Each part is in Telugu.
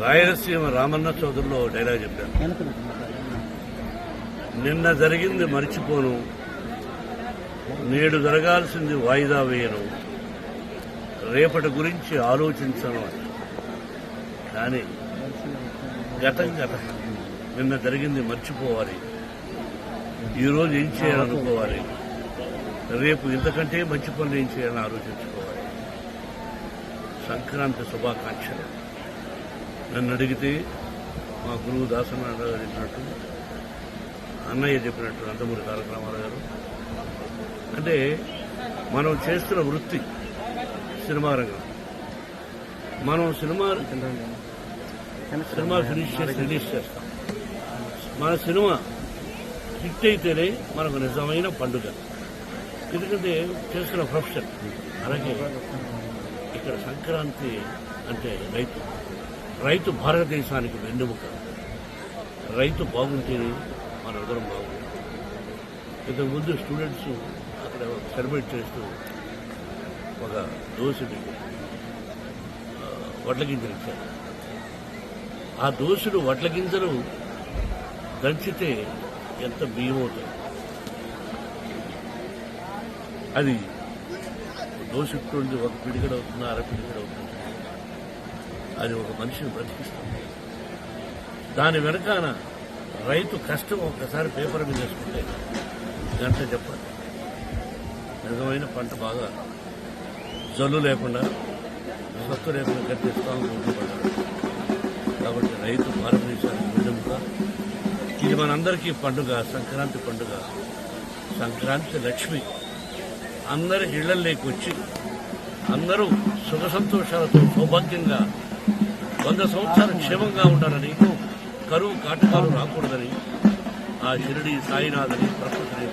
రాయలసీమ రామన్న చౌదరిలో డైలాగ్ చెప్పాను నిన్న జరిగింది మర్చిపోను. నేడు జరగాల్సింది వాయిదా వేయను. రేపటి గురించి ఆలోచించను కానీ గతం గతం నిన్న జరిగింది మర్చిపోవాలి. ఈరోజు ఏం చేయాలనుకోవాలి? రేపు ఇంతకంటే మంచి పనులు ఏం చేయాలని ఆలోచించుకోవాలి. సంక్రాంతి శుభాకాంక్షలు. నన్ను అడిగితే మా గురువు దాసనారాయణ గారు చెప్పినట్టు అన్నయ్య చెప్పినట్టు నందమూరి తారకరామారావు గారు. అంటే మనం చేస్తున్న వృత్తి సినిమా రంగం. మనం సినిమా సినిమా ఫినిష్ చేసి రిలీజ్ చేస్తాం. మన సినిమా హిట్ అయితేనే మనకు నిజమైన పండుగ. ఎందుకంటే చేస్తున్న ప్రొఫెషన్. అలాగే ఇక్కడ సంక్రాంతి అంటే రైతు. రైతు భారతదేశానికి వెన్నెముక. రైతు బాగుంటేనే మన అందరం బాగుంటుంది ఇంతకుముందు స్టూడెంట్స్ అక్కడ సెలబ్రేట్ చేస్తూ ఒక దోశని వడ్ల గింజలు ఇచ్చారు. ఆ దోశలు వడ్ల గింజలు దంచితే ఎంత బియ్యం అవుతుంది అది దోశ ఇట్టుంది ఒక పిడిగడ అవుతుంది అర పిడిగడ అవుతుంది? అది ఒక మనిషిని బ్రతికిస్తుంది. దాని వెనకాన రైతు కష్టం ఒక్కసారి పేపర్ మీద వేసుకుంటే గంట చెప్పాలి. నిజమైన పంట బాగా జల్లు లేకుండా సత్తు లేకుండా కట్టిస్తామని పడ్డారు కాబట్టి రైతు భారతదేశానికి వెన్నెముక ఇది మనందరికీ పండుగ సంక్రాంతి పండుగ సంక్రాంతి లక్ష్మి. అందరి ఇళ్ళలోకి వచ్చి అందరూ సుఖ సంతోషాలతో సౌభాగ్యంగా వంద సంవత్సరాలు క్షేమంగా ఉండాలని కరువు కాటకాలు రాకూడదని ఆ షిరిడి సాయినాథని ప్రకృతి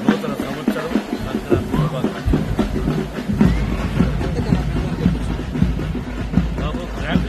నూతన సంవత్సరం సంక్రాంతి బాబు గ్రాండ్